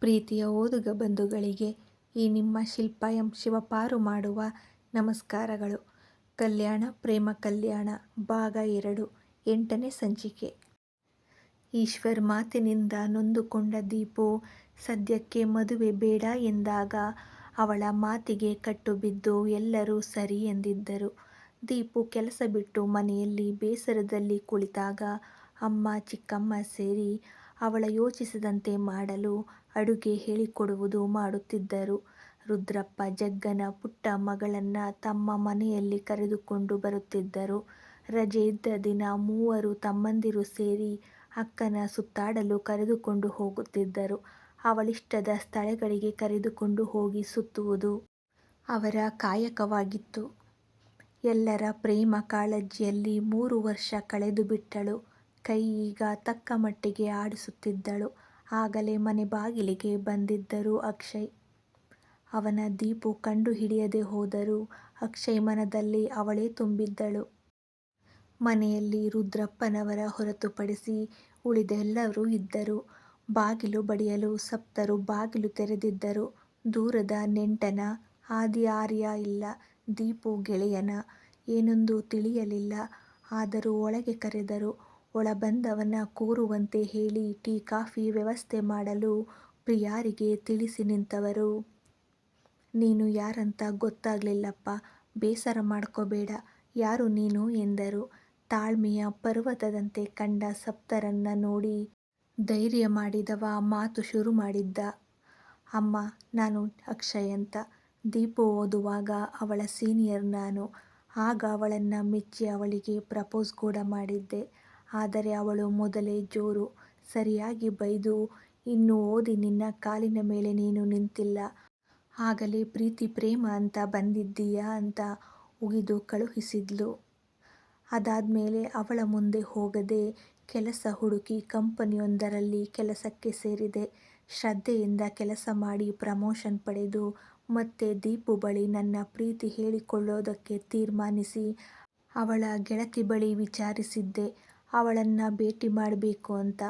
ಪ್ರೀತಿಯ ಓದುಗ ಬಂಧುಗಳಿಗೆ ಈ ನಿಮ್ಮ ಶಿಲ್ಪ ಎಂ ಶಿವಪಾರು ಮಾಡುವ ನಮಸ್ಕಾರಗಳು. ಕಲ್ಯಾಣ, ಪ್ರೇಮ ಕಲ್ಯಾಣ, ಭಾಗ ಎರಡು, ಎಂಟನೇ ಸಂಚಿಕೆ. ಈಶ್ವರ್ ಮಾತಿನಿಂದ ನೊಂದುಕೊಂಡ ದೀಪು, ಸದ್ಯಕ್ಕೆ ಮದುವೆ ಬೇಡ ಎಂದಾಗ ಅವಳ ಮಾತಿಗೆ ಕಟ್ಟುಬಿದ್ದು ಎಲ್ಲರೂ ಸರಿ ಎಂದಿದ್ದರು. ದೀಪು ಕೆಲಸ ಬಿಟ್ಟು ಮನೆಯಲ್ಲಿ ಬೇಸರದಲ್ಲಿ ಕುಳಿತಾಗ ಅಮ್ಮ ಚಿಕ್ಕಮ್ಮ ಸೇರಿ ಅವಳ ಯೋಚಿಸಿದಂತೆ ಮಾಡಲು ಅಡುಗೆ ಹೇಳಿಕೊಡುವುದು ಮಾಡುತ್ತಿದ್ದರು. ರುದ್ರಪ್ಪ ಜಗ್ಗನ ಪುಟ್ಟ ಮಗಳನ್ನ ತಮ್ಮ ಮನೆಯಲ್ಲಿ ಕರೆದುಕೊಂಡು ಬರುತ್ತಿದ್ದರು. ರಜೆ ಇದ್ದ ದಿನ ಮೂವರು ತಮ್ಮಂದಿರು ಸೇರಿ ಅಕ್ಕನ ಸುತ್ತಾಡಲು ಕರೆದುಕೊಂಡು ಹೋಗುತ್ತಿದ್ದರು. ಅವಳಿಷ್ಟದ ಸ್ಥಳಗಳಿಗೆ ಕರೆದುಕೊಂಡು ಹೋಗಿ ಸುತ್ತುವುದು ಅವರ ಕಾಯಕವಾಗಿತ್ತು. ಎಲ್ಲರ ಪ್ರೇಮ ಕಾಳಜಿಯಲ್ಲಿ ಮೂರು ವರ್ಷ ಕಳೆದುಬಿಟ್ಟಳು. ಕೈ ಈಗ ತಕ್ಕಮಟ್ಟಿಗೆ ಆಡಿಸುತ್ತಿದ್ದಳು. ಆಗಲೇ ಮನೆ ಬಾಗಿಲಿಗೆ ಬಂದಿದ್ದರು ಅಕ್ಷಯ್. ಅವನ ದೀಪು ಕಂಡು ಹಿಡಿಯದೆ ಹೋದರೂ ಅಕ್ಷಯ್ ಮನದಲ್ಲಿ ಅವಳೇ ತುಂಬಿದ್ದಳು. ಮನೆಯಲ್ಲಿ ರುದ್ರಪ್ಪನವರ ಹೊರತುಪಡಿಸಿ ಉಳಿದೆಲ್ಲರೂ ಇದ್ದರು. ಬಾಗಿಲು ಬಡಿಯಲು ಸಪ್ತರು ಬಾಗಿಲು ತೆರೆದಿದ್ದರು. ದೂರದ ನೆಂಟನ? ಆದಿ ಆರ್ಯ ಇಲ್ಲ. ದೀಪು ಗೆಳೆಯನ? ಏನೊಂದು ತಿಳಿಯಲಿಲ್ಲ. ಆದರೂ ಒಳಗೆ ಕರೆದರು. ಒಳಬಂದವನ ಕೂರುವಂತೆ ಹೇಳಿ ಟೀ, ಕಾಫಿ ವ್ಯವಸ್ಥೆ ಮಾಡಲು ಪ್ರಿಯಾರಿಗೆ ತಿಳಿಸಿ ನಿಂತವರು. ನೀನು ಯಾರಂತ ಗೊತ್ತಾಗ್ಲಿಲ್ಲಪ್ಪ. ಬೇಸರ ಮಾಡ್ಕೋಬೇಡ. ಯಾರು ನೀನು ಎಂದರು. ತಾಳ್ಮೆಯ ಪರ್ವತದಂತೆ ಕಂಡ ಸಪ್ತರನ್ನ ನೋಡಿ ಧೈರ್ಯ ಮಾಡಿದವ ಮಾತು ಶುರು ಮಾಡಿದ್ದ. ಅಮ್ಮ, ನಾನು ಅಕ್ಷಯ್ ಅಂತ. ದೀಪು ಓದುವಾಗ ಅವಳ ಸೀನಿಯರ್ ನಾನು. ಆಗ ಅವಳನ್ನ ಮೆಚ್ಚಿ ಅವಳಿಗೆ ಪ್ರಪೋಸ್ ಕೂಡ ಮಾಡಿದ್ದೆ. ಆದರೆ ಅವಳು ಮೊದಲೇ ಜೋರು. ಸರಿಯಾಗಿ ಬೈದು, ಇನ್ನು ಓದಿ ನಿನ್ನ ಕಾಲಿನ ಮೇಲೆ ನೀನು ನಿಂತಿಲ್ಲ. ಆಗಲೇ ಪ್ರೀತಿ, ಪ್ರೇಮ ಅಂತ ಬಂದಿದ್ದೀಯಾ ಅಂತ ಉಗಿದು ಕಳುಹಿಸಿದ್ಲು. ಅದಾದ್ಮೇಲೆ ಅವಳ ಮುಂದೆ ಹೋಗದೆ ಕೆಲಸ ಹುಡುಕಿ ಕಂಪನಿಯೊಂದರಲ್ಲಿ ಕೆಲಸಕ್ಕೆ ಸೇರಿದೆ. ಶ್ರದ್ಧೆಯಿಂದ ಕೆಲಸ ಮಾಡಿ ಪ್ರಮೋಷನ್ ಪಡೆದು, ಮತ್ತೆ ದೀಪು ಬಳಿ ನನ್ನ ಪ್ರೀತಿ ಹೇಳಿಕೊಳ್ಳೋದಕ್ಕೆ ತೀರ್ಮಾನಿಸಿ ಅವಳ ಗೆಳತಿ ಬಳಿ ವಿಚಾರಿಸಿದ್ದೆ ಅವಳನ್ನ ಭೇಟಿ ಮಾಡಬೇಕು ಅಂತ.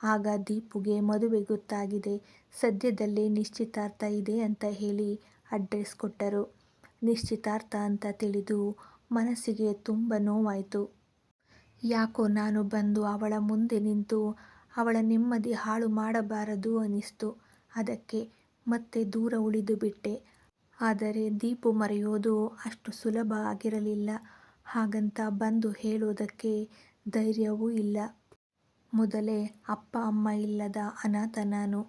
ಆಗ ದೀಪುಗೆ ಮದುವೆ ಗೊತ್ತಾಗಿದೆ. ಸದ್ಯದಲ್ಲೇ ನಿಶ್ಚಿತಾರ್ಥ ಇದೆ ಅಂತ ಹೇಳಿ ಅಡ್ರೆಸ್ ಕೊಟ್ಟರು. ನಿಶ್ಚಿತಾರ್ಥ ಅಂತ ತಿಳಿದು ಮನಸ್ಸಿಗೆ ತುಂಬ ನೋವಾಯಿತು ಯಾಕೋ ನಾನು ಬಂದು ಅವಳ ಮುಂದೆ ನಿಂತು ಅವಳ ನೆಮ್ಮದಿ ಹಾಳು ಮಾಡಬಾರದು ಅನಿಸ್ತು. ಅದಕ್ಕೆ ಮತ್ತೆ ದೂರ ಉಳಿದುಬಿಟ್ಟೆ. ಆದರೆ ದೀಪು ಮರೆಯೋದು ಅಷ್ಟು ಸುಲಭ ಆಗಿರಲಿಲ್ಲ. ಹಾಗಂತ ಬಂದು ಹೇಳೋದಕ್ಕೆ ಧೈರ್ಯವೂ ಇಲ್ಲ. ಮೊದಲೇ ಅಪ್ಪ, ಅಮ್ಮ ಇಲ್ಲದ ಅನಾಥ ನಾನು.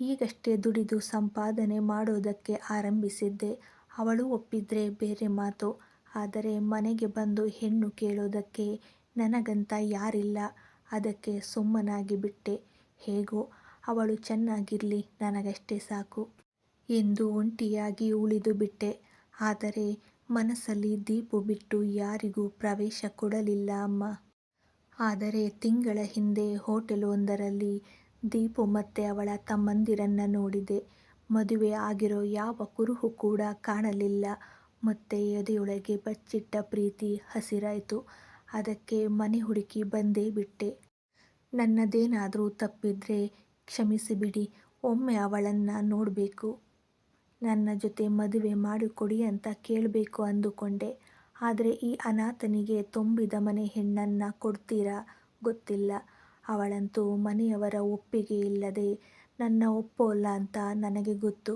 ಈಗಷ್ಟೇ ದುಡಿದು ಸಂಪಾದನೆ ಮಾಡೋದಕ್ಕೆ ಆರಂಭಿಸಿದ್ದೆ. ಅವಳು ಒಪ್ಪಿದ್ರೆ ಬೇರೆ ಮಾತು. ಆದರೆ ಮನೆಗೆ ಬಂದು ಹೆಣ್ಣು ಕೇಳೋದಕ್ಕೆ ನನಗಂತ ಯಾರಿಲ್ಲ. ಅದಕ್ಕೆ ಸುಮ್ಮನಾಗಿ ಬಿಟ್ಟೆ. ಹೇಗೋ, ಅವಳು ಚೆನ್ನಾಗಿರ್ಲಿ, ನನಗಷ್ಟೇ ಸಾಕು. ಎಂದು ಒಂಟಿಯಾಗಿ ಉಳಿದುಬಿಟ್ಟೆ. ಆದರೆ ಮನಸ್ಸಲ್ಲಿ ದೀಪು ಬಿಟ್ಟು ಯಾರಿಗೂ ಪ್ರವೇಶ ಕೊಡಲಿಲ್ಲ ಅಮ್ಮ. ಆದರೆ ತಿಂಗಳ ಹಿಂದೆ ಹೋಟೆಲ್ ಒಂದರಲ್ಲಿ ದೀಪು ಮತ್ತೆ ಅವಳ ತಮ್ಮಂದಿರನ್ನ ನೋಡಿದೆ. ಮದುವೆ ಆಗಿರೋ ಯಾವ ಕುರುಹು ಕೂಡ ಕಾಣಲಿಲ್ಲ. ಮತ್ತೆ ಎದೆಯೊಳಗೆ ಬಚ್ಚಿಟ್ಟ ಪ್ರೀತಿ ಹಸಿರಾಯಿತು ಅದಕ್ಕೆ ಮನೆ ಹುಡುಕಿ ಬಂದೇ ಬಿಟ್ಟೆ. ನನ್ನದೇನಾದರೂ ತಪ್ಪಿದ್ರೆ ಕ್ಷಮಿಸಿಬಿಡಿ. ಒಮ್ಮೆ ಅವಳನ್ನ ನೋಡಬೇಕು ನನ್ನ ಜೊತೆ ಮದುವೆ ಮಾಡಿಕೊಡಿ ಅಂತ ಕೇಳಬೇಕು ಅಂದುಕೊಂಡೆ. ಆದ್ರೆ ಈ ಅನಾಥನಿಗೆ ತುಂಬಿದ ಮನೆ ಹೆಣ್ಣನ್ನು ಕೊಡ್ತೀರಾ ಗೊತ್ತಿಲ್ಲ. ಅವಳಂತೂ ಮನೆಯವರ ಒಪ್ಪಿಗೆ ಇಲ್ಲದೆ, ನನ್ನ ಒಪ್ಪೋಲ್ಲ ಅಂತ ನನಗೆ ಗೊತ್ತು.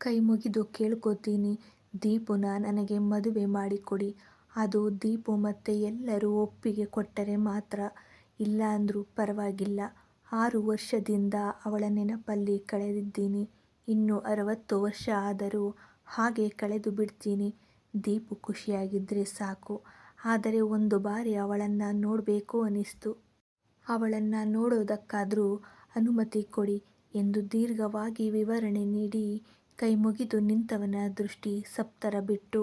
ಕೈ ಮುಗಿದು ಕೇಳ್ಕೋತೀನಿ ದೀಪುನ ನನಗೆ ಮದುವೆ ಮಾಡಿಕೊಡಿ. ಅದು ದೀಪು ಮತ್ತೆ ಎಲ್ಲರೂ ಒಪ್ಪಿಗೆ ಕೊಟ್ಟರೆ ಮಾತ್ರ. ಇಲ್ಲ ಅಂದರೂ ಪರವಾಗಿಲ್ಲ. ಆರು ವರ್ಷದಿಂದ ಅವಳ ನೆನಪಲ್ಲಿ ಕಳೆದಿದ್ದೀನಿ. ಇನ್ನು ಅರವತ್ತು ವರ್ಷ ಆದರೂ ಹಾಗೆ ಕಳೆದು ಬಿಡ್ತೀನಿ. ದೀಪು ಖುಷಿಯಾಗಿದ್ದರೆ ಸಾಕು. ಆದರೆ ಒಂದು ಬಾರಿ ಅವಳನ್ನು ನೋಡಬೇಕು ಅನಿಸ್ತು. ಅವಳನ್ನು ನೋಡೋದಕ್ಕಾದರೂ ಅನುಮತಿ ಕೊಡಿ ಎಂದು ದೀರ್ಘವಾಗಿ ವಿವರಣೆ ನೀಡಿ ಕೈಮುಗಿದು ನಿಂತವನ ದೃಷ್ಟಿ ಸಪ್ತರ ಬಿಟ್ಟು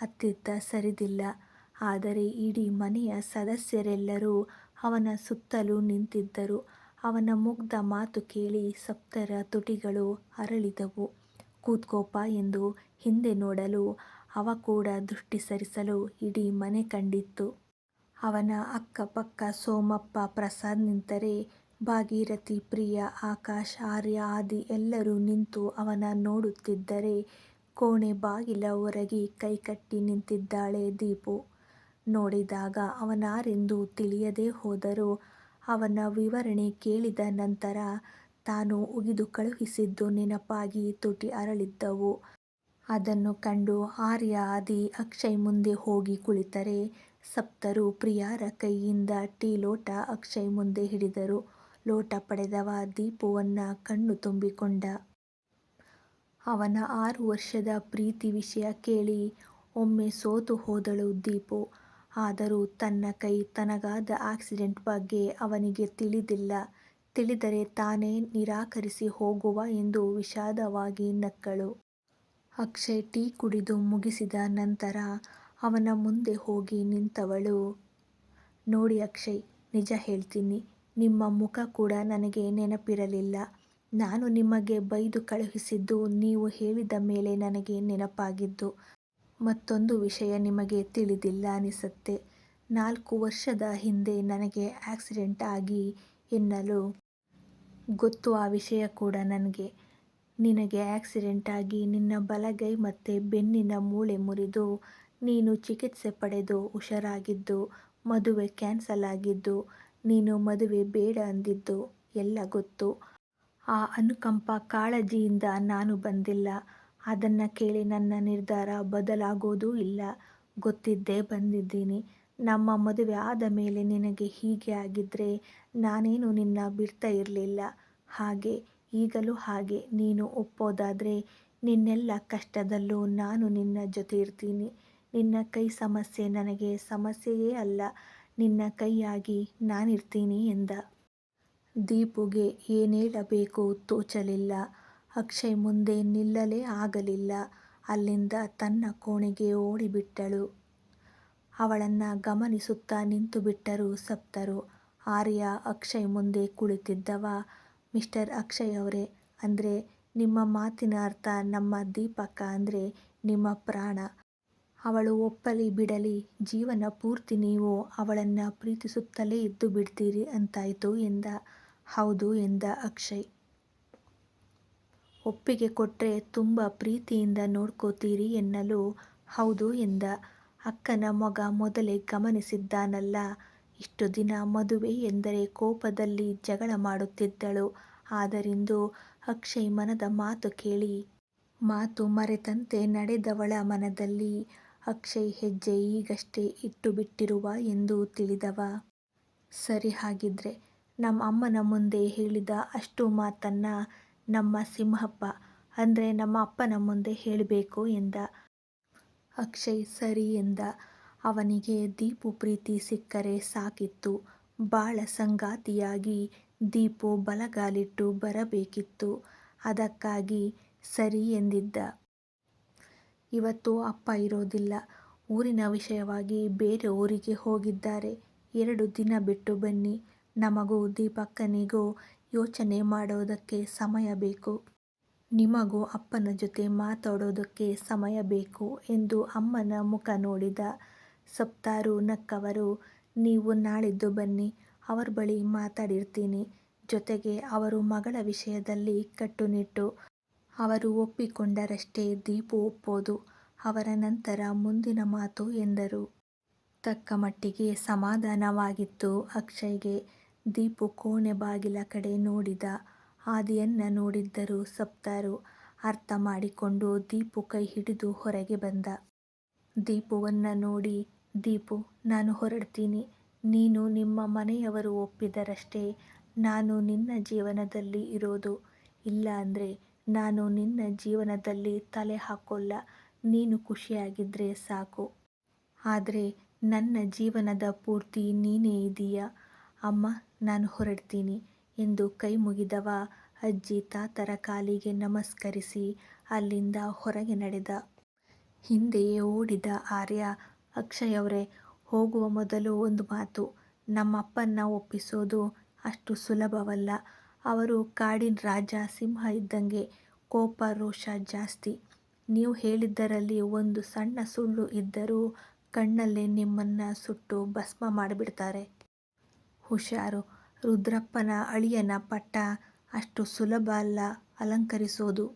ಅತ್ತಿತ್ತ ಸರಿದಿಲ್ಲ. ಆದರೆ ಇಡೀ ಮನೆಯ ಸದಸ್ಯರೆಲ್ಲರೂ ಅವನ ಸುತ್ತಲೂ ನಿಂತಿದ್ದರು. ಅವನ ಮುಗ್ಧ ಮಾತು ಕೇಳಿ ಸಪ್ತರ ತುಟಿಗಳು ಅರಳಿದವು. ಕೂತ್ಕೋಪ ಎಂದು ಹಿಂದೆ ನೋಡಲು ಅವ ಕೂಡ ದೃಷ್ಟಿ ಸರಿಸಲು ಇಡೀ ಮನೆ ಕಂಡಿತ್ತು. ಅವನ ಅಕ್ಕಪಕ್ಕ ಸೋಮಪ್ಪ ಪ್ರಸಾದ್ ನಿಂತರೆ ಭಾಗೀರಥಿ, ಪ್ರಿಯ, ಆಕಾಶ್, ಆರ್ಯ ಆದಿ ಎಲ್ಲರೂ ನಿಂತು ಅವನ ನೋಡುತ್ತಿದ್ದರೆ ಕೋಣೆ ಬಾಗಿಲ ಹೊರಗೆ ಕೈಕಟ್ಟಿ ನಿಂತಿದ್ದಾಳೆ ದೀಪು. ನೋಡಿದಾಗ ಅವನಾರೆಂದು ತಿಳಿಯದೇ ಹೋದರೂ ಅವನ ವಿವರಣೆ ಕೇಳಿದ ನಂತರ ತಾನು ಉಗಿದು ಕಳುಹಿಸಿದ್ದು ನೆನಪಾಗಿ ತುಟಿ ಅರಳಿದ್ದವು. ಅದನ್ನು ಕಂಡು ಆರ್ಯ ಆದಿ ಅಕ್ಷಯ್ ಮುಂದೆ ಹೋಗಿ ಕುಳಿತರೆ ಸಪ್ತರು ಪ್ರಿಯಾರ ಕೈಯಿಂದ ಟೀ ಲೋಟ ಅಕ್ಷಯ್ ಮುಂದೆ ಹಿಡಿದರು. ಲೋಟ ಪಡೆದವ ದೀಪವನ್ನು ಕಣ್ಣು ತುಂಬಿಕೊಂಡ. ಅವನ ಆರು ವರ್ಷದ ಪ್ರೀತಿ ವಿಷಯ ಕೇಳಿ ಒಮ್ಮೆ ಸೋತು ಹೋದಳು ದೀಪು. ಆದರೂ ತನ್ನ ಕೈ ತನಗಾದ ಆಕ್ಸಿಡೆಂಟ್ ಬಗ್ಗೆ ಅವನಿಗೆ ತಿಳಿದಿಲ್ಲ. ತಿಳಿದರೆ ತಾನೇ ನಿರಾಕರಿಸಿ ಹೋಗುವ ಎಂದು ವಿಷಾದವಾಗಿ ನಕ್ಕಳು. ಅಕ್ಷಯ್ ಟೀ ಕುಡಿದು ಮುಗಿಸಿದ ನಂತರ ಅವನ ಮುಂದೆ ಹೋಗಿ ನಿಂತವಳು. ನೋಡಿ ಅಕ್ಷಯ್, ನಿಜ ಹೇಳ್ತೀನಿ. ನಿಮ್ಮ ಮುಖ ಕೂಡ ನನಗೆ ನೆನಪಿರಲಿಲ್ಲ. ನಾನು ನಿಮಗೆ ಬೈದು ಕಳುಹಿಸಿದ್ದು ನೀವು ಹೇಳಿದ ಮೇಲೆ ನನಗೆ ನೆನಪಾಗಿದ್ದು. ಮತ್ತೊಂದು ವಿಷಯ ನಿಮಗೆ ತಿಳಿದಿಲ್ಲ ಅನಿಸತ್ತೆ. ನಾಲ್ಕು ವರ್ಷದ ಹಿಂದೆ ನನಗೆ ಆಕ್ಸಿಡೆಂಟ್ ಆಗಿ ಎನ್ನಲು. ಗೊತ್ತು ಆ ವಿಷಯ ಕೂಡ ನನ್ಗೆ. ನಿನಗೆ ಆಕ್ಸಿಡೆಂಟ್ ಆಗಿ ನಿನ್ನ ಬಲಗೈ ಮತ್ತೆ ಬೆನ್ನಿನ ಮೂಳೆ ಮುರಿದು ನೀನು ಚಿಕಿತ್ಸೆ ಪಡೆದು ಹುಷಾರಾಗಿದ್ದು, ಮದುವೆ ಕ್ಯಾನ್ಸಲ್ ಆಗಿದ್ದು, ನೀನು ಮದುವೆ ಬೇಡ ಅಂದಿದ್ದು ಎಲ್ಲ ಗೊತ್ತು. ಆ ಅನುಕಂಪ ಕಾಳಜಿಯಿಂದ ನಾನು ಬಂದಿಲ್ಲ. ಅದನ್ನು ಕೇಳಿ ನನ್ನ ನಿರ್ಧಾರ ಬದಲಾಗೋದೂ ಇಲ್ಲ. ಗೊತ್ತಿದ್ದೇ ಬಂದಿದ್ದೀನಿ. ನಮ್ಮ ಮದುವೆ ಆದ ಮೇಲೆ ನಿನಗೆ ಹೀಗೆ ಆಗಿದ್ದರೆ ನಾನೇನು ನಿನ್ನ ಬಿಡ್ತಾ ಇರಲಿಲ್ಲ ಹಾಗೆ ಈಗಲೂ ಹಾಗೆ ನೀನು ಒಪ್ಪೋದಾದರೆ ನಿನ್ನೆಲ್ಲ ಕಷ್ಟದಲ್ಲೂ ನಾನು ನಿನ್ನ ಜೊತೆ ಇರ್ತೀನಿ. ನಿನ್ನ ಕೈ ಸಮಸ್ಯೆ ನನಗೆ ಸಮಸ್ಯೆಯೇ ಅಲ್ಲ. ನಿನ್ನ ಕೈಯಾಗಿ ನಾನಿರ್ತೀನಿ ಎಂದ. ದೀಪುಗೆ ಏನೇಳಬೇಕು ತೋಚಲಿಲ್ಲ. ಅಕ್ಷಯ್ ಮುಂದೆ ನಿಲ್ಲಲೇ ಆಗಲಿಲ್ಲ. ಅಲ್ಲಿಂದ ತನ್ನ ಕೋಣೆಗೆ ಓಡಿಬಿಟ್ಟಳು. ಅವಳನ್ನ ಗಮನಿಸುತ್ತಾ ನಿಂತುಬಿಟ್ಟರು ಸಪ್ತರು. ಆರ್ಯ ಅಕ್ಷಯ್ ಮುಂದೆ ಕುಳಿತಿದ್ದವ ಮಿಸ್ಟರ್ ಅಕ್ಷಯ್ ಅವರೇ, ಅಂದ್ರೆ ನಿಮ್ಮ ಮಾತಿನ ಅರ್ಥ ನಮ್ಮ ದೀಪಕ್ಕ ಅಂದ್ರೆ ನಿಮ್ಮ ಪ್ರಾಣ. ಅವಳು ಒಪ್ಪಲಿ ಬಿಡಲಿ ಜೀವನ ಪೂರ್ತಿ ನೀವು ಅವಳನ್ನ ಪ್ರೀತಿಸುತ್ತಲೇ ಇದ್ದು ಬಿಡ್ತೀರಿ ಅಂತಾಯಿತು ಎಂದ. ಹೌದು ಎಂದ ಅಕ್ಷಯ್. ಒಪ್ಪಿಗೆ ಕೊಟ್ರೆ ತುಂಬಾ ಪ್ರೀತಿಯಿಂದ ನೋಡ್ಕೋತೀರಿ ಎನ್ನಲು. ಹೌದು ಎಂದ. ಅಕ್ಕನ ಮಗ ಮೊದಲೇ ಗಮನಿಸಿದ್ದಾನಲ್ಲ. ಇಷ್ಟು ದಿನ ಮದುವೆ ಎಂದರೆ ಕೋಪದಲ್ಲಿ ಜಗಳ ಮಾಡುತ್ತಿದ್ದಳು. ಆದರಿಂದು ಅಕ್ಷಯ್ ಮನದ ಮಾತು ಕೇಳಿ. ಮಾತು ಮರೆತಂತೆ ನಡೆದವಳ ಮನದಲ್ಲಿ ಅಕ್ಷಯ್ ಹೆಜ್ಜೆ ಈಗಷ್ಟೇ ಇಟ್ಟುಬಿಟ್ಟಿರುವ ಎಂದು ತಿಳಿದವ. ಸರಿ ಹಾಗಿದ್ರೆ ನಮ್ಮ ಅಮ್ಮನ ಮುಂದೆ ಹೇಳಿದ ಅಷ್ಟು ಮಾತನ್ನ ನಮ್ಮ ಸಿಂಹಪ್ಪ, ಅಂದ್ರೆ ನಮ್ಮ ಅಪ್ಪನ ಮುಂದೆ ಹೇಳಬೇಕು ಎಂದ. ಅಕ್ಷಯ್ ಸರಿ ಎಂದ. ಅವನಿಗೆ ದೀಪು ಪ್ರೀತಿ ಸಿಕ್ಕರೆ ಸಾಕಿತ್ತು. ಬಾಳ ಸಂಗಾತಿಯಾಗಿ ದೀಪು ಬಲಗಾಲಿಟ್ಟು ಬರಬೇಕಿತ್ತು. ಅದಕ್ಕಾಗಿ ಸರಿ ಎಂದಿದ್ದ. ಇವತ್ತು ಅಪ್ಪ ಇರೋದಿಲ್ಲ. ಊರಿನ ವಿಷಯವಾಗಿ ಬೇರೆ ಊರಿಗೆ ಹೋಗಿದ್ದಾರೆ. ಎರಡು ದಿನ ಬಿಟ್ಟು ಬನ್ನಿ. ನಮಗೂ ದೀಪಕ್ಕನಿಗೂ ಯೋಚನೆ ಮಾಡೋದಕ್ಕೆ ಸಮಯ ಬೇಕು. ನಿಮಗೂ ಅಪ್ಪನ ಜೊತೆ ಮಾತಾಡೋದಕ್ಕೆ ಸಮಯ ಬೇಕು ಎಂದು ಅಮ್ಮನ ಮುಖ ನೋಡಿದ. ಸಪ್ತರು ನಕ್ಕವರು. ನೀವು ನಾಳಿದ್ದು ಬನ್ನಿ. ಅವರ ಬಳಿ ಮಾತಾಡಿರ್ತೀನಿ. ಜೊತೆಗೆ ಅವರು ಮಗಳ ವಿಷಯದಲ್ಲಿ ಕಟ್ಟುನಿಟ್ಟು. ಅವರು ಒಪ್ಪಿಕೊಂಡರಷ್ಟೇ ದೀಪು ಒಪ್ಪೋದು. ಅವರ ನಂತರ ಮುಂದಿನ ಮಾತು ಎಂದರು. ತಕ್ಕ ಮಟ್ಟಿಗೆ ಸಮಾಧಾನವಾಗಿತ್ತು ಅಕ್ಷಯ್ಗೆ. ದೀಪು ಕೋಣೆ ಬಾಗಿಲ ಕಡೆ ನೋಡಿದ. ಆದಿಯನ್ನ ನೋಡಿದ್ದರು ಸಪ್ತಾರು ಅರ್ಥ ಮಾಡಿಕೊಂಡು ದೀಪು ಕೈ ಹಿಡಿದು ಹೊರಗೆ ಬಂದ. ದೀಪುವನ್ನ ನೋಡಿ, ದೀಪು ನಾನು ಹೊರಡ್ತೀನಿ. ನೀನು ನಿಮ್ಮ ಮನೆಯವರು ಒಪ್ಪಿದರಷ್ಟೇ ನಾನು ನಿನ್ನ ಜೀವನದಲ್ಲಿ ಇರೋದು. ಇಲ್ಲ ಅಂದರೆ ನಾನು ನಿನ್ನ ಜೀವನದಲ್ಲಿ ತಲೆ ಹಾಕೋಲ್ಲ. ನೀನು ಖುಷಿಯಾಗಿದ್ದರೆ ಸಾಕು. ಆದರೆ ನನ್ನ ಜೀವನದ ಪೂರ್ತಿ ನೀನೇ ಇದೀಯ. ಅಮ್ಮ ನಾನು ಹೊರಡ್ತೀನಿ ಎಂದು ಕೈ ಮುಗಿದವ ಅಜ್ಜಿ ತಾತರ ಕಾಲಿಗೆ ನಮಸ್ಕರಿಸಿ ಅಲ್ಲಿಂದ ಹೊರಗೆ ನಡೆದ. ಹಿಂದೆಯೇ ಓಡಿದ ಆರ್ಯ, ಅಕ್ಷಯ್ ಅವರೇ, ಹೋಗುವ ಮೊದಲು ಒಂದು ಮಾತು. ನಮ್ಮಪ್ಪನ್ನ ಒಪ್ಪಿಸೋದು ಅಷ್ಟು ಸುಲಭವಲ್ಲ. ಅವರು ಕಾಡಿನ ರಾಜ, ಸಿಂಹ ಇದ್ದಂಗೆ. ಕೋಪ, ರೋಷ ಜಾಸ್ತಿ. ನೀವು ಹೇಳಿದ್ದರಲ್ಲಿ ಒಂದು ಸಣ್ಣ ಸುಳ್ಳು ಇದ್ದರೂ ಕಣ್ಣಲ್ಲೇ ನಿಮ್ಮನ್ನು ಸುಟ್ಟು ಭಸ್ಮ ಮಾಡಿಬಿಡ್ತಾರೆ ಹುಷಾರು. ರುದ್ರಪ್ಪನ ಅಳಿಯನ ಪಟ್ಟ ಅಷ್ಟು ಸುಲಭ ಅಲ್ಲ ಅಲಂಕರಿಸೋದು.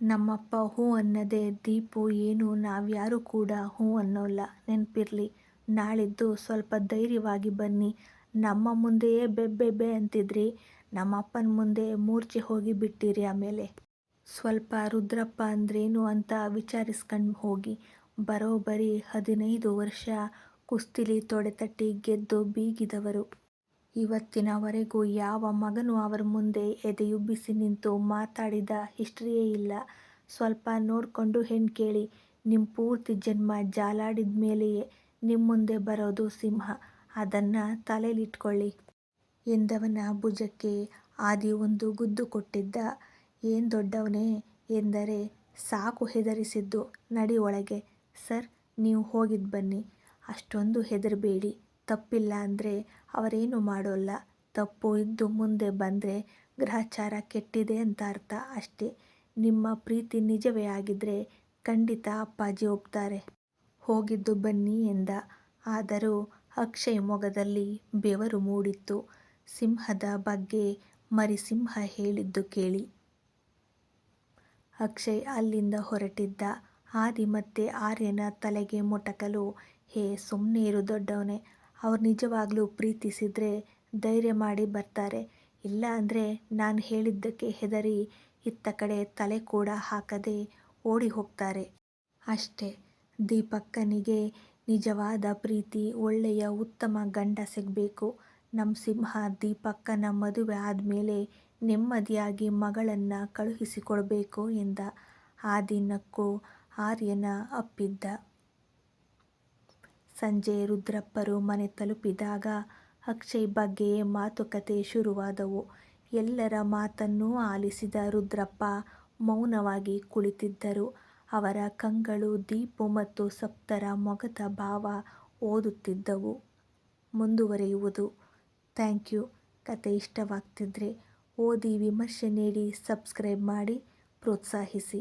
ನಮ್ಮಪ್ಪ ಹೂ ಅನ್ನದೆ, ದೀಪು ಏನು, ನಾವ್ಯಾರೂ ಕೂಡ ಹ್ಞೂ ಅನ್ನೋಲ್ಲ, ನೆನಪಿರಲಿ ನಾಳಿದ್ದು ಸ್ವಲ್ಪ ಧೈರ್ಯವಾಗಿ ಬನ್ನಿ. ನಮ್ಮ ಮುಂದೆಯೇ ಬೆಬ್ಬೆ ಬೆ ಬೆ ಅಂತಿದ್ರಿ. ನಮ್ಮಪ್ಪನ ಮುಂದೆ ಮೂರ್ಛೆ ಹೋಗಿ ಬಿಟ್ಟಿರಿ ಆಮೇಲೆ. ಸ್ವಲ್ಪ ರುದ್ರಪ್ಪ ಅಂದ್ರೇನು ಅಂತ ವಿಚಾರಿಸ್ಕೊಂಡು ಹೋಗಿ. ಬರೋಬ್ಬರಿ ಹದಿನೈದು ವರ್ಷ ಕುಸ್ತಿಲಿ ತೊಡೆತಟ್ಟಿ ಗೆದ್ದು ಬೀಗಿದವರು. ಇವತ್ತಿನವರೆಗೂ ಯಾವ ಮಗನೂ ಅವರ ಮುಂದೆ ಎದೆಯುಬ್ಬಿಸಿ ನಿಂತು ಮಾತಾಡಿದ ಹಿಸ್ಟ್ರಿಯೇ ಇಲ್ಲ. ಸ್ವಲ್ಪ ನೋಡ್ಕೊಂಡು ಹೆಣ್ ಕೇಳಿ. ನಿಮ್ಮ ಪೂರ್ತಿ ಜನ್ಮ ಜಾಲಾಡಿದ ಮೇಲೆಯೇ ನಿಮ್ಮ ಮುಂದೆ ಬರೋದು ಸಿಂಹ. ಅದನ್ನ ತಲೆಯಲ್ಲಿಟ್ಕೊಳ್ಳಿ ಎಂದವನ ಭುಜಕ್ಕೆ ಆದಿ ಒಂದು ಗುದ್ದು ಕೊಟ್ಟಿದ್ದ. ಏನ್ ದೊಡ್ಡವನೇ ಎಂದರೆ ಸಾಕು ಹೆದರಿಸಿದ್ದು. ನಡಿ ಒಳಗೆ. ಸರ್, ನೀವು ಹೋಗಿದ್ಬನ್ನಿ. ಅಷ್ಟೊಂದು ಹೆದರ್ಬೇಡಿ. ತಪ್ಪಿಲ್ಲ ಅಂದರೆ ಅವರೇನು ಮಾಡೋಲ್ಲ. ತಪ್ಪು ಇದ್ದು ಮುಂದೆ ಬಂದರೆ ಗ್ರಹಚಾರ ಕೆಟ್ಟಿದೆ ಅಂತ ಅರ್ಥ ಅಷ್ಟೇ. ನಿಮ್ಮ ಪ್ರೀತಿ ನಿಜವೇ ಆಗಿದ್ರೆ ಖಂಡಿತ ಅಪ್ಪಾಜಿ ಒಪ್ತಾರೆ. ಹೋಗಿದ್ದು ಬನ್ನಿ ಎಂದ. ಆದರೂ ಅಕ್ಷಯ್ ಮೊಗದಲ್ಲಿ ಬೆವರು ಮೂಡಿತ್ತು. ಸಿಂಹದ ಬಗ್ಗೆ ಮರಿ ಸಿಂಹ ಹೇಳಿದ್ದು ಕೇಳಿ. ಅಕ್ಷಯ್ ಅಲ್ಲಿಂದ ಹೊರಟಿದ್ದ. ಆದಿ ಮತ್ತೆ ಆರ್ಯನ ತಲೆಗೆ ಮೊಟಕಲು, ಹೇ ಸುಮ್ಮನೆ ಇರು ದೊಡ್ಡವನೇ. ಅವ್ರು ನಿಜವಾಗಲೂ ಪ್ರೀತಿಸಿದರೆ ಧೈರ್ಯ ಮಾಡಿ ಬರ್ತಾರೆ. ಇಲ್ಲ ಅಂದರೆ ನಾನು ಹೇಳಿದ್ದಕ್ಕೆ ಹೆದರಿ ಇತ್ತ ಕಡೆ ತಲೆ ಕೂಡ ಹಾಕದೆ ಓಡಿ ಹೋಗ್ತಾರೆ. ಅಷ್ಟೇ. ದೀಪಕ್ಕನಿಗೆ ನಿಜವಾದ ಪ್ರೀತಿ, ಒಳ್ಳೆಯ ಉತ್ತಮ ಗಂಡ ಸಿಗಬೇಕು ನಮ್ಮ ಸಿಂಹ ದೀಪಕ್ಕನ ಮದುವೆ ಆದಮೇಲೆ ನೆಮ್ಮದಿಯಾಗಿ ಮಗಳನ್ನು ಕಳುಹಿಸಿಕೊಡಬೇಕು ಎಂದ. ಆ ದಿನಕ್ಕೂ ಆರ್ಯನ ಅಪ್ಪಿದ. ಸಂಜೆ ರುದ್ರಪ್ಪರು ಮನೆ ತಲುಪಿದಾಗ ಅಕ್ಷಯ್ ಬಗ್ಗೆಯೇ ಮಾತುಕತೆ ಶುರುವಾದವು. ಎಲ್ಲರ ಮಾತನ್ನೂ ಆಲಿಸಿದ ರುದ್ರಪ್ಪ ಮೌನವಾಗಿ ಕುಳಿತಿದ್ದರು. ಅವರ ಕಂಗಳು ದೀಪು ಮತ್ತು ಸಪ್ತರ ಮೊಗದ ಭಾವ ಓದುತ್ತಿದ್ದವು. ಮುಂದುವರಿಯುವುದು. ಥ್ಯಾಂಕ್ಯೂ ಕತೆ ಇಷ್ಟವಾಗ್ತಿದ್ರೆ ಓದಿ ವಿಮರ್ಶೆ ನೀಡಿ, ಸಬ್ಸ್ಕ್ರೈಬ್ ಮಾಡಿ, ಪ್ರೋತ್ಸಾಹಿಸಿ.